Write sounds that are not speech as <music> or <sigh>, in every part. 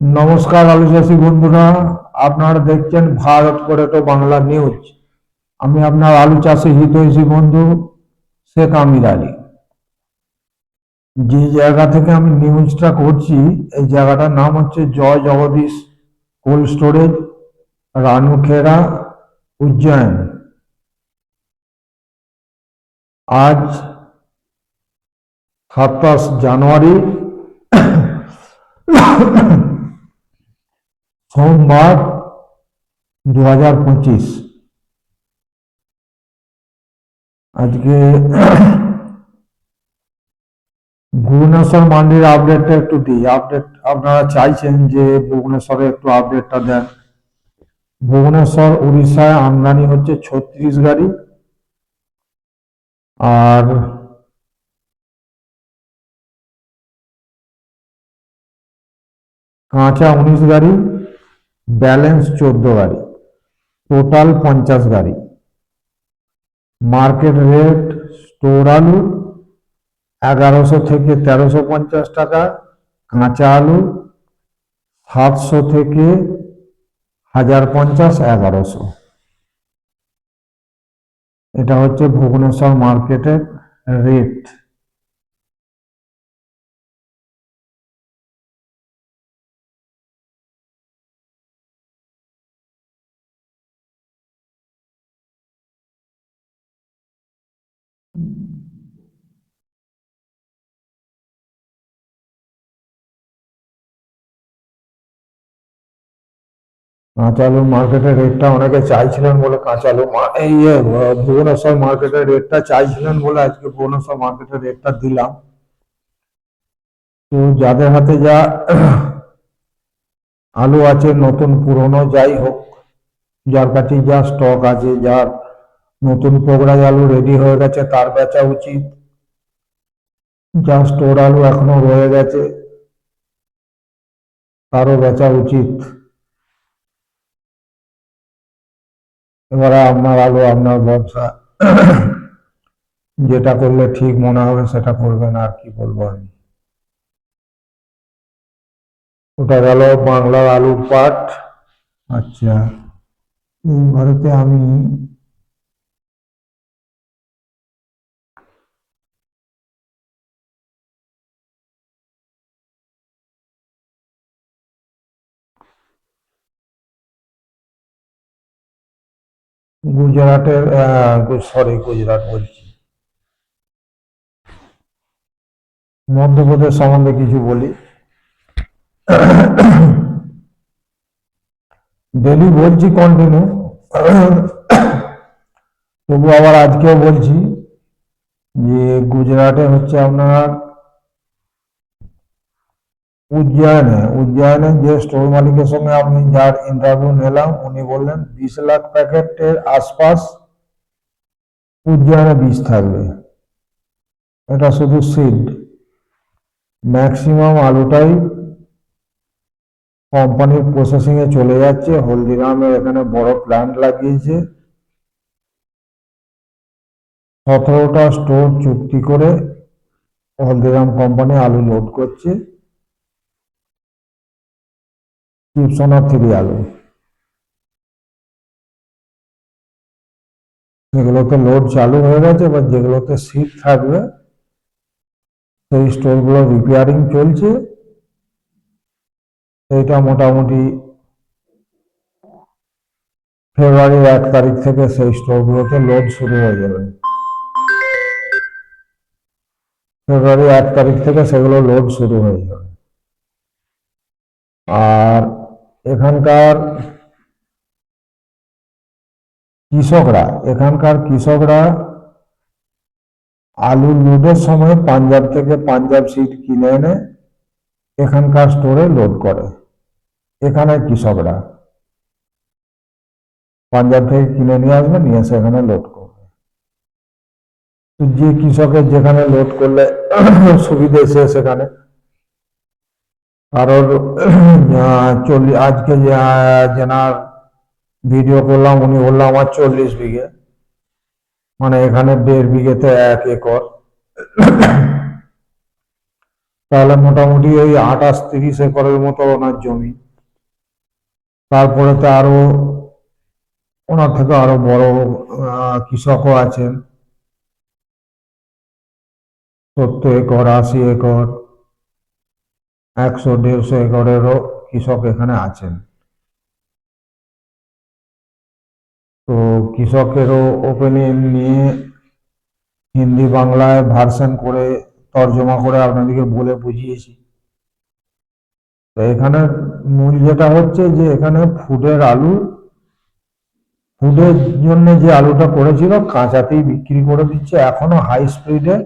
নমস্কার আলুচাষী বন্ধুরা আপনারা দেখছেন ভারত করে তো বাংলা নিউজ আমি আপনার আলু চাষি হিতৈষী বন্ধু শেখ আমির আলী। যে জায়গা থেকে আমি নিউজটা করছি, এই জায়গাটার নাম হচ্ছে জয় জগদীশ কোল্ড স্টোরেজ রানুখেরা উজ্জয়ন। আজ সাতাশ জানুয়ারি। সোমবার দু হাজার পঁচিশ। আজকে ভুবনেশ্বর মান্ডির আপডেটটা একটু দিই। আপডেট আপনারা চাইছেন যে ভুবনেশ্বরে একটু আপডেটটা দেন। ভুবনেশ্বর, উড়িষ্যায় আমদানি হচ্ছে ছত্রিশ গাড়ি। আর কাঁচা উনিশ গাড়ি। ব্যালেন্স চোদ্দ গাড়ি, টোটাল পঞ্চাশ গাড়ি। মার্কেট রেট স্টোর আলু এগারোশো থেকে তেরোশো পঞ্চাশ টাকা, কাঁচা আলু সাতশো থেকে হাজার পঞ্চাশ এগারোশো। এটা হচ্ছে ভুবনেশ্বর মার্কেটের রেট। কাঁচা আলুর মার্কেটের রেটটা অনেকে চাইছিলেন বলে কাঁচা আলু এই ভুবনেশ্বর মার্কেটের রেটটা চাইছিলেন বলে আজকে ভুবনেশ্বর মার্কেটের রেটটা দিলাম। তো যাদের হাতে যা <clears throat> আলু আছে, নতুন পুরনো যাই হোক, যার কাছে যা স্টক আছে, যার নতুন পোগড়াই আলু রেডি হয়ে গেছে, তার বেচা উচিত। যা স্টোর আলু এখনও রয়ে গেছে, তারও বেচা উচিত। এবারে আপনার আলো, আপনার ব্যবসা যেটা করলে ঠিক মনে হবে, সেটা করবেন, আর কি বলব আমি। ওটা গেল বাংলার আলুর পাট। আচ্ছা এই ভারতে আমি গুজরাটের সরি গুজরাট বলছি। মধ্যপ্রদেশ সম্বন্ধে কিছু বলি। ডেলি বলছি কন্টিনিউ তবু আবার আজকেও বলছি যে গুজরাটে হচ্ছে আপনার উজ্জয়নে উজ্জয়নে যে স্টোর মালিকের সঙ্গে আমি যার ইন্টারভিউ নিলাম, উনি বললেন, বিশ লাখ প্যাকেটের আশপাশ উজ্জয়নে বীজ থাকবে। এটা শুধু সিড ম্যাক্সিমাম আলুটাই কোম্পানির প্রসেসিং এ চলে যাচ্ছে। হলদিরামে এখানে বড় প্ল্যান্ট লাগিয়েছে। সতেরোটা স্টোর চুক্তি করে হলদিরাম কোম্পানি আলু লোড করছে। সেগুলোতে লোড চালু হয়ে গেছে বা যেগুলোতে সিট থাকবে, সেই স্টোরগুলো রিপেয়ারিং চলছে। সেইটা মোটামুটি ফেব্রুয়ারির এক তারিখ থেকে সেই স্টোরগুলোতে লোড শুরু হয়ে যাবে। ফেব্রুয়ারি এক তারিখ থেকে সেগুলো লোড শুরু হয়ে যাবে। আর এখানকার কৃষকরা এখানকার কৃষকরা আলু লোডের সময় পাঞ্জাব থেকে পাঞ্জাব সিট কিনে এনে এখানকার স্টোরে লোড করে। এখানে কৃষকরা পাঞ্জাব থেকে কিনে নিয়ে আসবে, নিয়ে এসে এখানে লোড করবে। যে কৃষকের যেখানে লোড করলে সুবিধে সে সেখানে কারোর চল্লিশ আজকে যেনার ভিডিও করলাম, উনি বলল, আমার চল্লিশ বিঘে। মানে এখানে দেড় বিঘেতে এক একর। তাহলে মোটামুটি ওই আঠাশ তিরিশ একরের মতো ওনার জমি। তারপরে তো আরও, ওনার থেকে আরও বড় কৃষকও আছেন। সত্তর একর, আশি একর। একশো, দেড়শো একরেরও কৃষক এখানে আছেন। তো কৃষকেরও ওপেনিয়ন নিয়ে হিন্দি বাংলায় ভার্সন করে তর্জমা করে আপনাদেরকে বলে বুঝিয়েছি। তো এখানে মূল যেটা হচ্ছে যে এখানে ফুডের আলু ফুডের জন্য যে আলুটা করেছিল কাঁচাতেই বিক্রি করে দিচ্ছে। এখনও হাই স্পিডে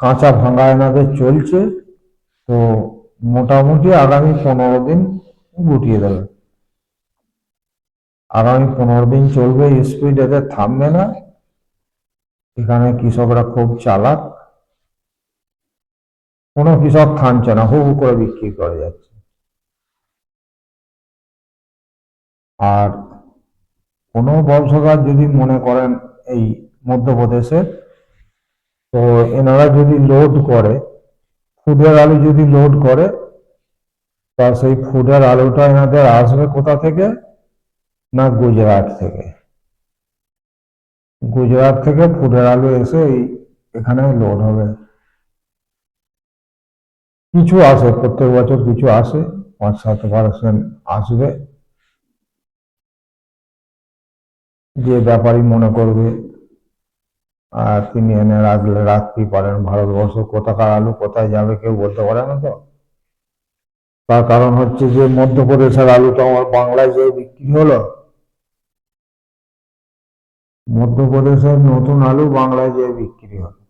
কাঁচা ভাঙা এনাদের চলছে। তো মোটামুটি আগামী পনেরো দিন গুটিয়ে দেবে। আগামী পনেরো দিন চলবে স্পিড এদের থামবে না। এখানে কৃষকরা খুব চালাক। কোনো কৃষক থামছে না হু হু করে বিক্রি করে যাচ্ছে। আর কোনো ব্যবসাদার যদি মনে করেন এই মধ্যপ্রদেশের তো এনারা যদি লোড করে ফুডের আলু যদি লোড করে, তা সেই ফুডের আলুটা এনাদের আসবে কোথা থেকে? না গুজরাট থেকে। গুজরাট থেকে ফুডের আলু এসে এখানে লোড হবে। কিছু আসে, প্রত্যেক বছর কিছু আসে, পাঁচ সাত পার্সেন্ট আসবে। যে ব্যাপারই মনে করবে আর তিনি এনে রাখলে রাখতেই পারেন ভারতবর্ষ কোথাকার আলু কোথায় যাবে কেউ বলতে পারে না তো? তার কারণ হচ্ছে যে, মধ্যপ্রদেশের আলুটা আমার বাংলায় যে বিক্রি হলো, মধ্যপ্রদেশের নতুন আলু বাংলায় যে বিক্রি হলো।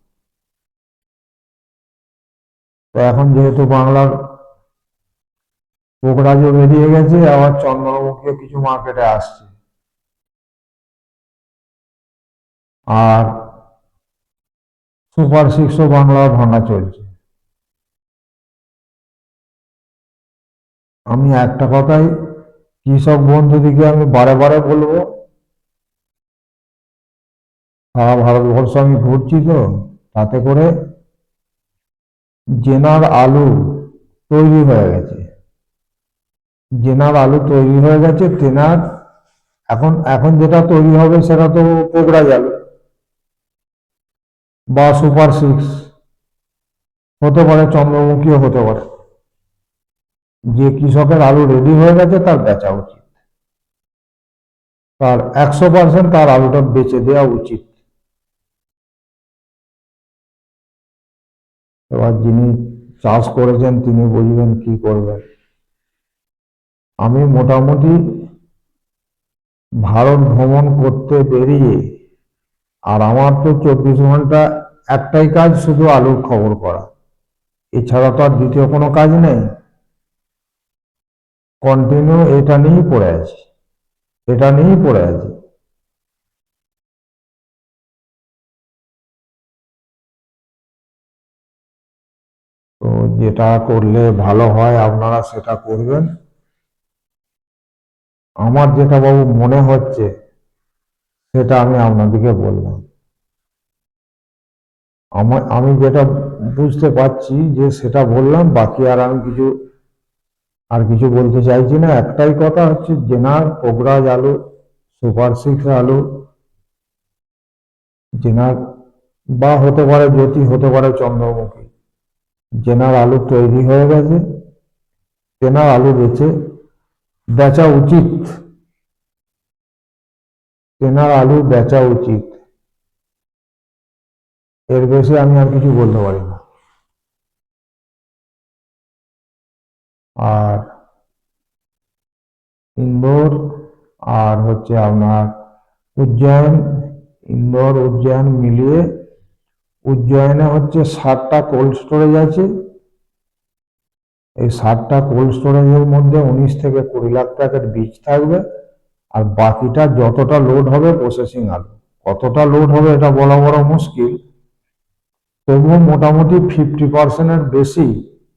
তো এখন যেহেতু বাংলার পোকরাজও বেরিয়ে গেছে, আবার চন্দ্রমুখীও কিছু মার্কেটে আসছে। আর সুপার সিক্সও বাংলা ভাঙা চলছে। আমি একটা কথাই কৃষক বন্ধুদিকে আমি বারে বারে বলব? সারা ভারতবর্ষ আমি ঘুরছি তো, তাতে করে জেনার আলু তৈরি হয়ে গেছে। জেনার আলু তৈরি হয়ে গেছে, তেনার এখন এখন যেটা তৈরি হবে সেটা তো পোকরাজ আলু বা সুপার সিক্স হতে পারে, চন্দ্রমুখীও হতে পারে। যে কৃষকের আলু রেডি হয়ে গেছে, তার বেচা উচিত। তার একশো পার্সেন্ট তার আলুটা বেচে দেওয়া উচিত। এবার যিনি চাষ করেছেন, তিনি বুঝবেন কি করবেন। আমি মোটামুটি ভারত ভ্রমণ করতে বেরিয়ে আর আমার তো চব্বিশ ঘণ্টা একটাই কাজ, শুধু আলুর খবর করা এছাড়া তো আর দ্বিতীয় কোনো কাজ নেই। কন্টিনিউ এটা নিয়েই পড়ে আছি। এটা নিয়েই পড়ে আছি। তো যেটা করলে ভালো হয় আপনারা সেটা করবেন। আমার যেটা বাবু মনে হচ্ছে, সেটা আমি আপনাদেরকে বললাম। আমার, আমি যেটা বুঝতে পারছি যে সেটা বললাম, বাকি আর আমি কিছু, আর কিছু বলতে চাইছি না। একটাই কথা হচ্ছে, জেনার পোগরাজ আলু, সুপার সিক্স আলু, জেনার, বা হতে পারে জ্যোতি, হতে পারে চন্দ্রমুখী। জেনার আলু তৈরি হয়ে গেছে, জেনার আলু বেচে বেচা উচিত। কেনার আলু বেচা উচিত। এর বেশি আমি আর কিছু বলতে পারি না। আর ইন্দোর, আর হচ্ছে আপনার উজ্জয়ন, ইন্দোর, উজ্জয়ন মিলিয়ে উজ্জয়নে হচ্ছে ষাটটা কোল্ড স্টোরেজ আছে। এই ষাটটা কোল্ড স্টোরেজের মধ্যে উনিশ থেকে কুড়ি লাখ টাকার বীজ থাকবে। আর বাকিটা যতটা লোড হবে প্রসেসিং আলু। কতটা লোড হবে এটা বলা বড় মুশকিল। তবুও মোটামুটি ফিফটি পার্সেন্টের বেশি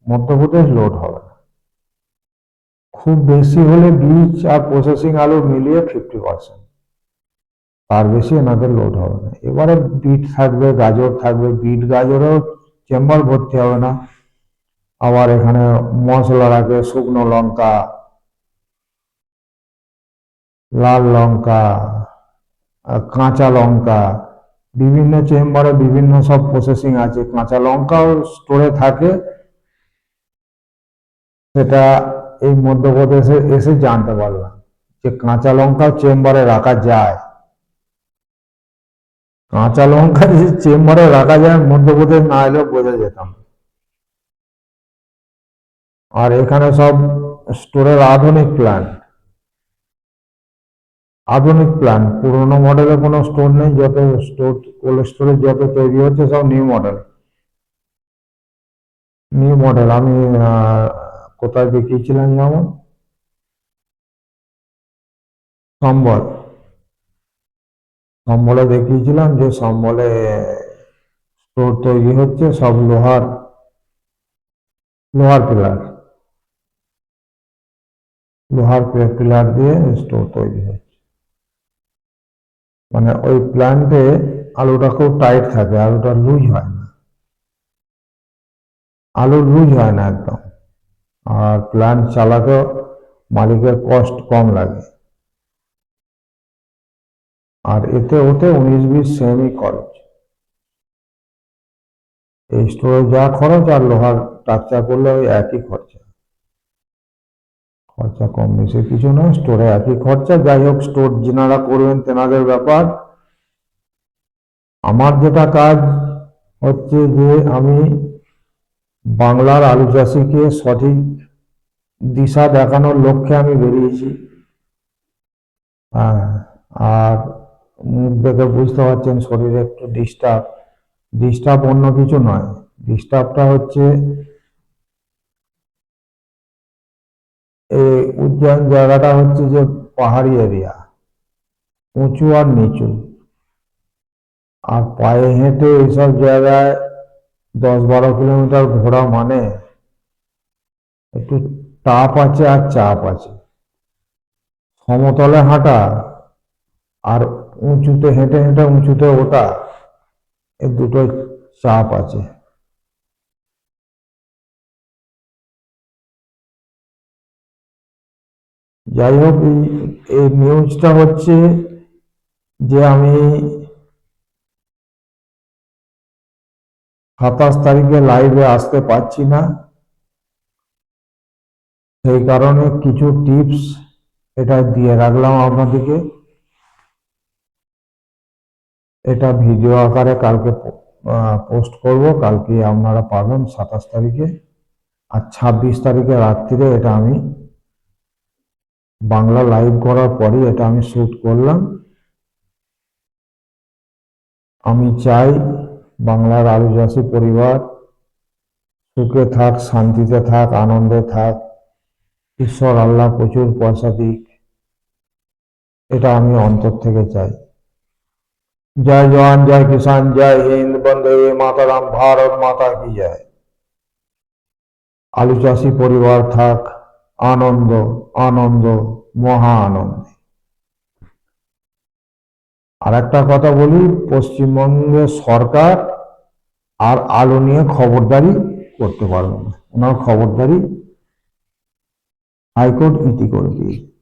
মধ্যপ্রদেশ লোড হবে না। খুব বেশি হলে বীজ আর প্রসেসিং আলু মিলিয়ে ফিফটি পার্সেন্ট তার বেশি এনাদের লোড হবে না। এবারে বিট থাকবে, গাজর থাকবে বিট গাজরেও চেম্বার ভর্তি হবে না। আবার এখানে মশলা রাখে শুকনো লঙ্কা, লাল লঙ্কা কাঁচা লঙ্কা বিভিন্ন চেম্বারে বিভিন্ন সব প্রসেসিং আছে। কাঁচা লঙ্কাও স্টোরে থাকে। সেটা এই মধ্যপ্রদেশে এসে জানতে পারলাম যে কাঁচা লঙ্কা চেম্বারে রাখা যায়। কাঁচা লঙ্কা যে চেম্বারে রাখা যায়, মধ্যপ্রদেশ না এলেও বোঝা যেতাম আর এখানে সব স্টোরের আধুনিক প্ল্যান্ট আধুনিক প্ল্যান পুরোনো মডেলে কোনো স্টোর নেই, যত স্টোর কোল্ড স্টোরেজ যত তৈরি হচ্ছে সব নিউ মডেল নিউ মডেল আমি কোথায় দেখিয়েছিলাম যেমন? সম্বল। সম্বলে দেখিয়েছিলাম যে সম্বলে স্টোর তৈরি হচ্ছে সব লোহার লোহার পিলার লোহার পিলার দিয়ে স্টোর তৈরি হচ্ছে। মানে ওই প্ল্যান্টে আলুটা খুব টাইট থাকে, আলুটা লুজ হয় না। আলু লুজ হয় না একদম। আর প্ল্যান্ট চালাতেও মালিকের কষ্ট কম লাগে। আর এতে ওতে উনিশ বিশ সেমই খরচ। এই স্টোরে যা খরচ আর লোহার স্ট্রাকচার করলে ওই একই খরচা। খরচা কম বেশি, কিছু নয় স্টোরে একই খরচা। যাই হোক স্টোর যেনারা করবেন তেনাদের ব্যাপার। আমার যেটা কাজ হচ্ছে যে আমি বাংলার আলু চাষিকে সঠিক দিশা দেখানোর লক্ষ্যে আমি বেরিয়েছি। হ্যাঁ আর মুখ দেখে বুঝতে পারছেন শরীরে একটু ডিস্টার্ব ডিস্টার্ব অন্য কিছু নয়। ডিস্টার্বটা হচ্ছে এই উজ্জয়ন জায়গাটা হচ্ছে যে পাহাড়ি এরিয়া উঁচু আর নিচু। আর পায়ে হেঁটে এইসব জায়গায় দশ বারো কিলোমিটার ঘোরা মানে একটু টাপ আছে আর চাপ আছে। সমতলে হাঁটা আর উঁচুতে হেঁটে হেঁটে উঁচুতে ওটা এর দুটো চাপ আছে। যাই হোক এই নিউজটা হচ্ছে যে আমি সাতাশ তারিখে লাইভে আসতে পারছি না। সেই কারণে কিছু টিপস এটা দিয়ে রাখলাম আপনাদেরকে। এটা ভিডিও আকারে কালকে পোস্ট করব। কালকে আপনারা পাবেন সাতাশ তারিখে। আর ছাব্বিশ তারিখে রাত্রিরে এটা আমি বাংলা লাইভ করার পরে এটা আমি শুট করলাম। আমি চাই বাংলার আদিবাসী পরিবার সুখে থাক, শান্তিতে থাক, আনন্দে থাক, ঈশ্বর, আল্লাহ প্রচুর পয়সা দিক, এটা আমি অন্তর থেকে চাই। জয় জওয়ান, জয় কিষান জয় হিন্দ, বন্দে মাতারাম, ভারত মাতা কি জয়। আলু চাষি পরিবার থাক আনন্দ আনন্দ মহা আনন্দ আর একটা কথা বলি, পশ্চিমবঙ্গ সরকার আর আলো নিয়ে খবরদারি করতে পারবে না। ওনার খবরদারি হাইকোর্ট ইতি করে দিয়েছে।